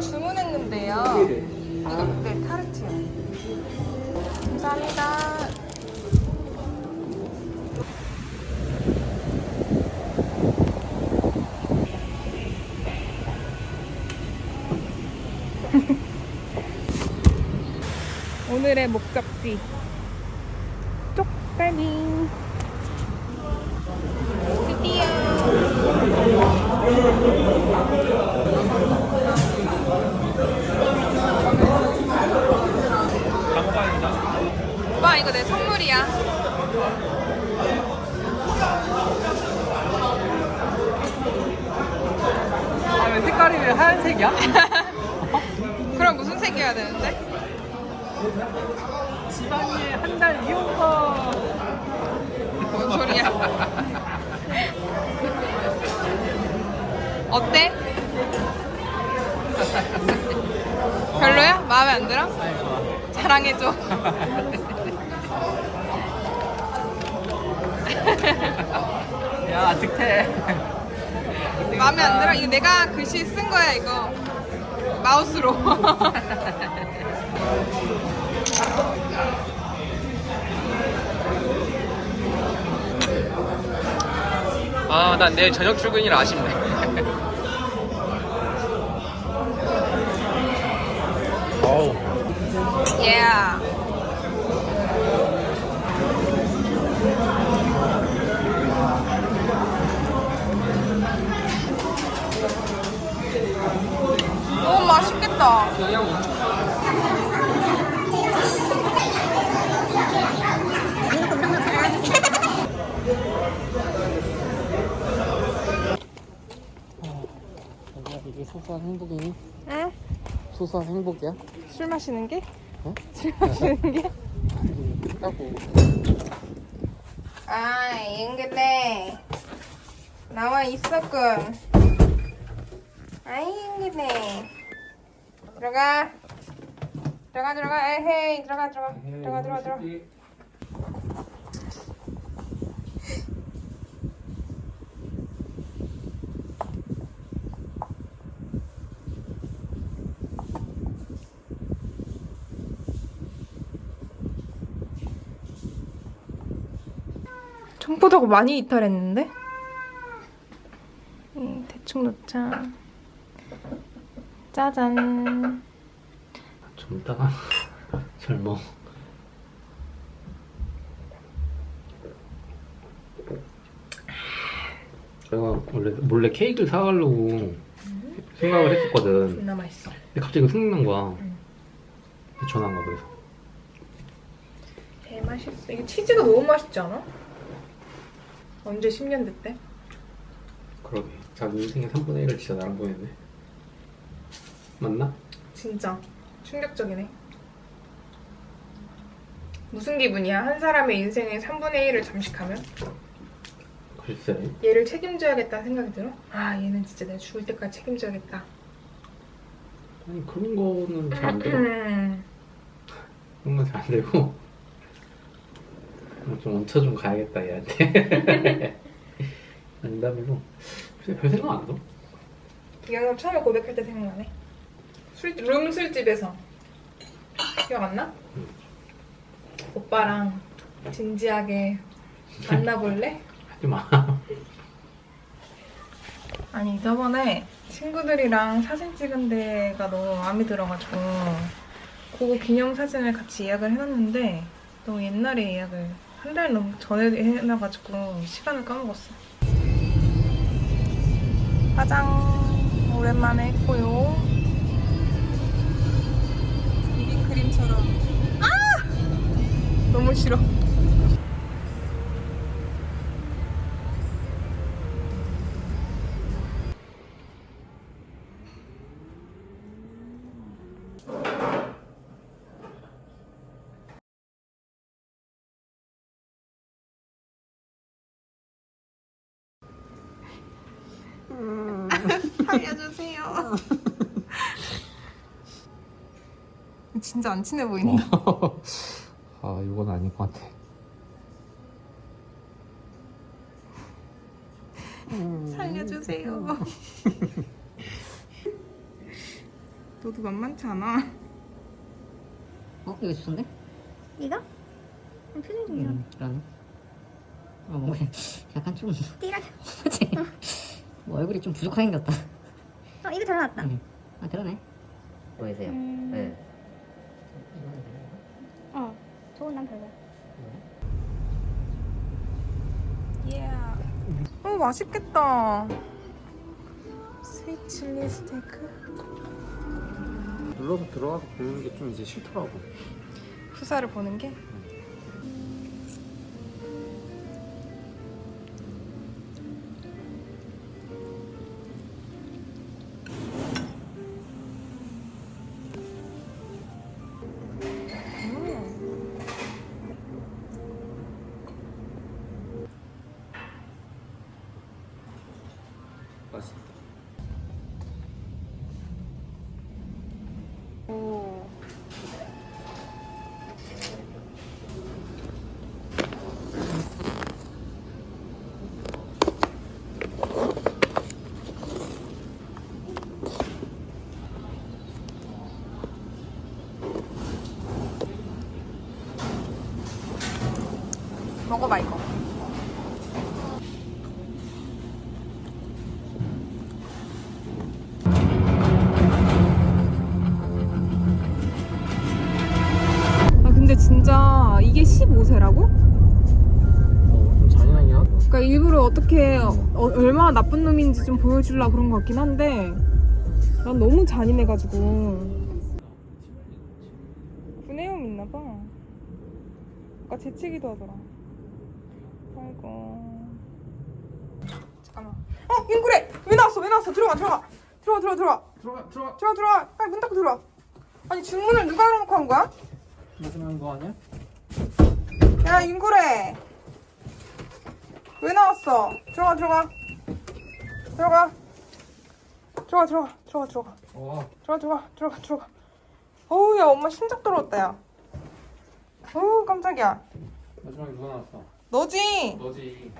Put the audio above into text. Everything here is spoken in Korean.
주문했는데요. 이거 네 타르트요. 감사합니다. 오늘의 목적지 쪽갈비 드디어 오빠 이거 내 선물이야 아 왜 하얀색이야? 그럼 무슨 색이어야 되는데? 집안일 한달 이용권 뭔 소리야 어때? 별로야? 마음에 안 들어? 자랑해줘 야 득태 마음에 안 들어? 이거 내가 글씨 쓴 거야 이거 마우스로 아 난 내일 저녁 출근이라 아쉽네 어우 yeah. 맛있겠다. 이게 소소한 행복이니? 응? 소소한 행복이야? 술 마시는 게? 어? 술 마시는 게? 하고 아, 잉글네. 나와 있었군. 아이, 잉글네. 들어가. 들어가, 들어가. 에헤이, 들어가, 들어가. 들어가, 들어가, 들어가. 청포도가 많이 이탈했는데? 음, 대충 넣자. 짜잔. 젊다 젊어 내가 원래 몰래 케이크를 사가려고 생각을 했었거든 존나 맛있어. 근데 갑자기 생각난 거야 전화한 거 그래서 개 맛있어. 이게 치즈가 너무 맛있지 않아? 언제 10년 됐대? 그러게 자기 인생의 3분의 1을 진짜 나랑 보냈네 맞나? 진짜 충격적이네. 무슨 기분이야? 한 사람의 인생의 3분의 1을 잠식하면? 글쎄 얘를 책임져야겠다는 생각이 들어? 아, 얘는 진짜 내가 죽을 때까지 책임져야겠다. 아니 그런 거는 잘 안 되고 음, 그런 건 잘 안 되고 좀 얹혀 좀 가야겠다 얘한테 농담이고 글쎄 별 생각 안 나. 기영이 처음에 고백할 때 생각나네. 술, 룸 술집에서. 기억 안 나? 응. 오빠랑 진지하게 만나볼래? 하지 마. 아니 저번에 친구들이랑 사진 찍은 데가 너무 마음에 들어가지고 그거 기념 사진을 같이 예약을 해놨는데 너무 옛날에 예약을 한 달 넘 전에 해놔가지고 시간을 까먹었어. 화장 오랜만에 했고요. 비빔크림처럼 아 너무 싫어. 살려주세요. 진짜 안 친해 보인다. 아 이건 아닌 것 같아. 살려주세요. 너도 만만치 않아. 어? 이거? 이거? 음, 표정 좀 이런 음, 그러네. 어, 뭔가 약간 좀 띠라게 뭐지? 뭐 얼굴이 좀 부족하게 생겼다. 어 이거 잘 나왔다 음. 아 그러네. 보이세요? 음. 네. 어 난 별로야 예. 어 맛있겠다. 스윗 칠리 스테이크. 눌러서 들어가서 보는 게 좀 이제 싫더라고. 후사를 보는 게. 오. 먹어봐 이거. 그러니까 일부러 어떻게 어, 얼마나 나쁜 놈인지 좀 보여주려고 그런 것 같긴 한데 난 너무 잔인해가지고. 구내염 있나봐. 아까 재채기도 하더라. 아이고. 잠깐만. 어 인구래! 왜 나왔어? 왜 나왔어? 들어가 들어가. 들어가 들어가 들어가. 들어가, 들어가. 들어가 들어가. 빨리 문 닫고 들어와. 아니 주문을 누가 열어놓고 한 거야? 마지막인 거 아니야? 야 인구래 왜 나왔어? 들어가 들어가. 들어가. 들어가 들어가 들어가 들어가. 어, 들어가 들어가 들어가 들어가. 어우 야 엄마 심장 떨어졌다 야. 어우 깜짝이야. 마지막에 누가 나왔어? 너지? 너지.